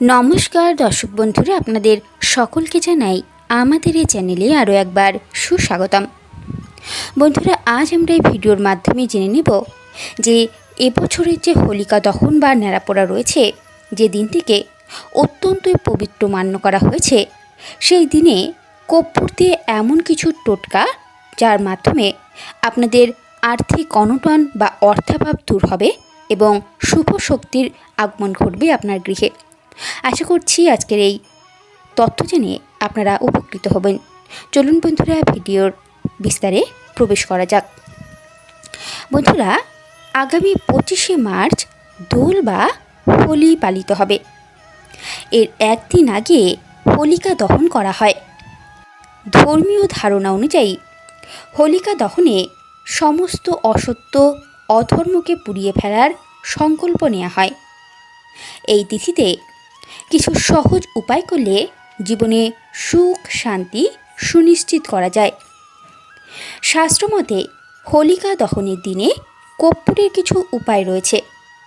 নমস্কার দর্শক বন্ধুরা, আপনাদের সকলকে জানাই আমাদের এই চ্যানেলে আরও একবার সুস্বাগতম। বন্ধুরা, আজ আমরা এই ভিডিওর মাধ্যমে জেনে নেব যে এবছরের যে হোলিকা দহন বা ন্যাড়াপোড়া রয়েছে, যে দিনটিকে অত্যন্তই পবিত্র মান্য করা হয়েছে, সেই দিনে কর্পূর দিয়ে এমন কিছু টোটকা যার মাধ্যমে আপনাদের আর্থিক অনটন বা অর্থাভাব দূর হবে এবং শুভ শক্তির আগমন ঘটবে আপনার গৃহে। আশা করছি আজকের এই তথ্য জেনে আপনারা উপকৃত হবেন। চলুন বন্ধুরা, ভিডিওর বিস্তারে প্রবেশ করা যাক। বন্ধুরা, আগামী পঁচিশে মার্চ দোল বা হোলি পালিত হবে। এর একদিন আগে হোলিকা দহন করা হয়। ধর্মীয় ধারণা অনুযায়ী হোলিকা দহনে সমস্ত অসত্য, অধর্মকে পুড়িয়ে ফেলার সংকল্প নেওয়া হয়। এই তিথিতে কিছু সহজ উপায় করলে জীবনে সুখ, শান্তি সুনিশ্চিত করা যায়। শাস্ত্রমতে হোলিকা দহনের দিনে কর্পূরের কিছু উপায় রয়েছে,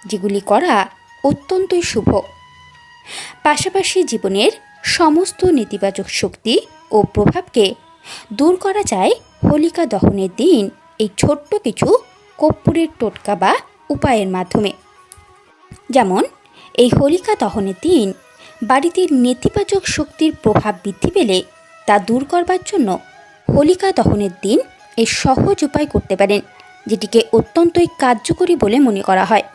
যেগুলি করা অত্যন্তই শুভ। পাশাপাশি জীবনের সমস্ত নেতিবাচক শক্তি ও প্রভাবকে দূর করা যায় হোলিকা দহনের দিন এই ছোট্ট কিছু কর্পূরের টোটকা বা উপায়ের মাধ্যমে। যেমন, এই হোলিকা দহনের দিন বাড়িতে নেতিবাচক শক্তির প্রভাব বৃদ্ধি পেলে তা দূর করবার জন্য হোলিকা দহনের দিন এই সহজ উপায় করতে পারেন, যেটিকে অত্যন্তই কার্যকরী বলে মনে করা হয়।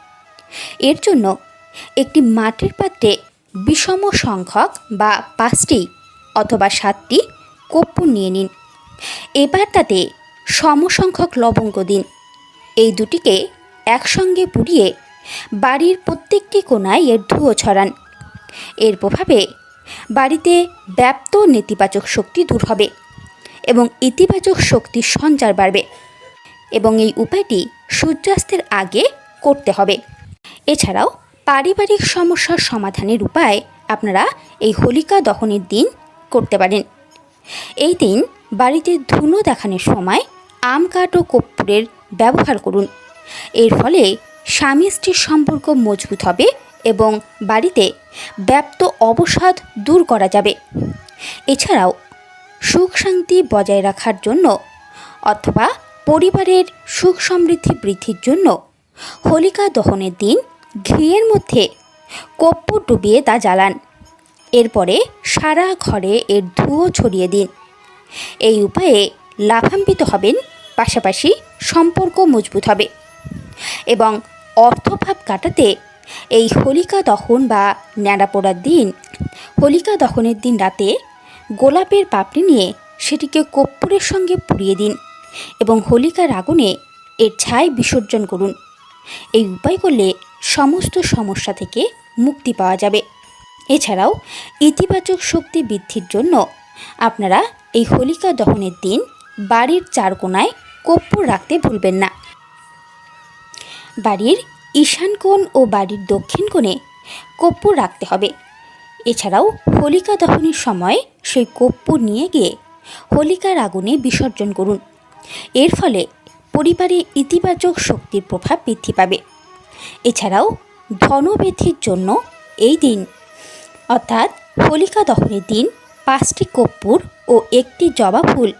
এর জন্য একটি মাটির পাত্রে বিষম সংখ্যক বা পাঁচটি অথবা সাতটি কর্পূর নিয়ে নিন। এবার তাতে সমসংখ্যক লবঙ্গ দিন। এই দুটিকে একসঙ্গে পুড়িয়ে বাড়ির প্রত্যেকটি কোণায় এর ধুয়ো ছড়ান। এর প্রভাবে বাড়িতে ব্যাপ্ত নেতিবাচক শক্তি দূর হবে এবং ইতিবাচক শক্তির সঞ্চার বাড়বে এবং এই উপায়টি সূর্যাস্তের আগে করতে হবে। এছাড়াও পারিবারিক সমস্যার সমাধানের উপায় আপনারা এই হোলিকা দহনের দিন করতে পারেন। এই দিন বাড়িতে ধুনো দেখানোর সময় আম কাঠ ও কর্পূরের ব্যবহার করুন। এর ফলে স্বামী স্ত্রীর সম্পর্ক মজবুত হবে এবং বাড়িতে ব্যাপ্ত অবসাদ দূর করা যাবে। এছাড়াও, সুখ শান্তি বজায় রাখার জন্য অথবা পরিবারের সুখ সমৃদ্ধি বৃদ্ধির জন্য হোলিকা দহনের দিন ঘিয়ের মধ্যে কর্পূর ডুবিয়ে তা জ্বালান। এরপরে সারা ঘরে এর ধুয়ো ছড়িয়ে দিন। এই উপায়ে লাভান্বিত হবেন, পাশাপাশি সম্পর্ক মজবুত হবে এবং অর্থভাব কাটাতে এই হোলিকা দহন বা ন্যাড়া পোড়ার দিন, হোলিকা দহনের দিন রাতে গোলাপের পাপড়ি নিয়ে সেটিকে কর্পূরের সঙ্গে পুড়িয়ে দিন এবং হোলিকার আগুনে এর ছাই বিসর্জন করুন। এই উপায় করলে সমস্ত সমস্যা থেকে মুক্তি পাওয়া যাবে। এছাড়াও ইতিবাচক শক্তি বৃদ্ধির জন্য আপনারা এই হোলিকা দহনের দিন বাড়ির চার কোণায় কর্পূর রাখতে ভুলবেন না। বাড়ির ঈশান কোণ ও বাড়ির দক্ষিণ কোণে কর্পূর রাখতে হবে। এছাড়াও হোলিকা দহনের সময় সেই কর্পূর নিয়ে গিয়ে হোলিকার আগুনে বিসর্জন করুন। এর ফলে পরিবারে ইতিবাচক শক্তির প্রভাব বৃদ্ধি পাবে। এছাড়াও ধনবৃদ্ধির জন্য এই দিন, অর্থাৎ হোলিকা দহনের দিন, পাঁচটি কর্পূর ও একটি জবা ফুল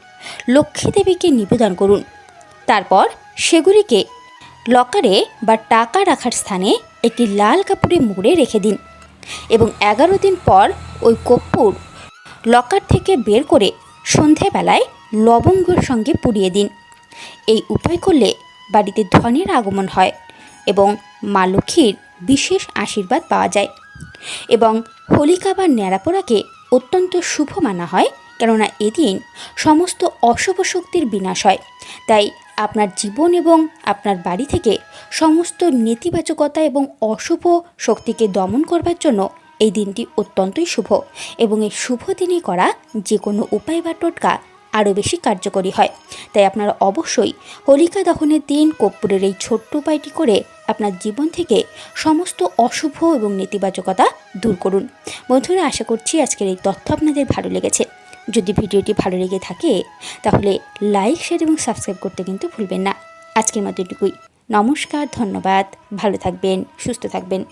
লক্ষ্মী দেবীকে নিবেদন করুন। তারপর সেগুলিকে লকারে বা টাকা রাখার স্থানে একটি লাল কাপড়ে মুড়ে রেখে দিন এবং এগারো দিন পর ওই কর্পূর লকার থেকে বের করে সন্ধেবেলায় লবঙ্গর সঙ্গে পুড়িয়ে দিন। এই উপায় করলে বাড়িতে ধনের আগমন হয় এবং মা লক্ষ্মীর বিশেষ আশীর্বাদ পাওয়া যায় এবং হোলিকা বা ন্যাড়াপোড়াকে অত্যন্ত শুভ মানা হয় কেননা এদিন সমস্ত অশুভ শক্তির বিনাশ হয়। তাই আপনার জীবন এবং আপনার বাড়ি থেকে সমস্ত নেতিবাচকতা এবং অশুভ শক্তিকে দমন করবার জন্য এই দিনটি অত্যন্তই শুভ এবং এই শুভ দিনে করা যে কোনো উপায় বা টোটকা আরও বেশি কার্যকরী হয়। তাই আপনারা অবশ্যই হোলিকা দহনের দিন কর্পূরের এই ছোট্ট উপায়টি করে আপনার জীবন থেকে সমস্ত অশুভ এবং নেতিবাচকতা দূর করুন। বন্ধুরা, আশা করছি আজকের এই তথ্য আপনাদের ভালো লেগেছে। যদি ভিডিওটি ভালো লেগে থাকে, তাহলে লাইক, শেয়ার এবং সাবস্ক্রাইব করতে কিন্তু ভুলবেন না। আজকের মতো এটুকুই। নমস্কার, ধন্যবাদ। ভালো থাকবেন, সুস্থ থাকবেন।